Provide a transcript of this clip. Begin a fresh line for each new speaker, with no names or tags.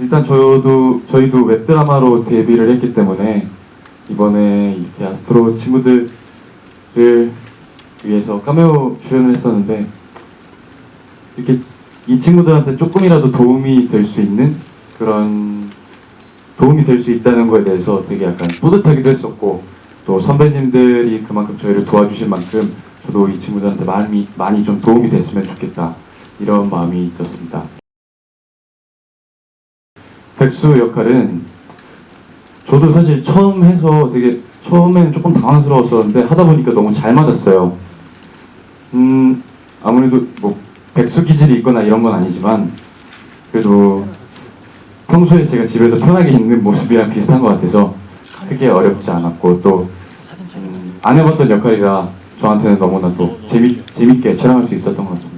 일단 저도 저희도 웹 드라마로 데뷔를 했기 때문에 이번에 이렇게 아스트로 친구들을 위해서 카메오 출연을 했었는데 이렇게 이 친구들한테 조금이라도 도움이 될 수 있는 그런 도움이 될 수 있다는 거에 대해서 되게 약간 뿌듯하기도 했었고 또 선배님들이 그만큼 저희를 도와주신 만큼 저도 이 친구들한테 많이 많이 좀 도움이 됐으면 좋겠다 이런 마음이 있었습니다. 백수 역할은 저도 사실 처음 해서 되게 처음에는 조금 당황스러웠었는데 하다 보니까 너무 잘 맞았어요. 음 아무래도 뭐 백수 기질이 있거나 이런 건 아니지만 그래도 평소에 제가 집에서 편하게 있는 모습이랑 비슷한 것 같아서 크게 어렵지 않았고 또 음, 안 해봤던 역할이라 저한테는 너무나 또 재밌, 재밌게 촬영할 수 있었던 것 같습니다.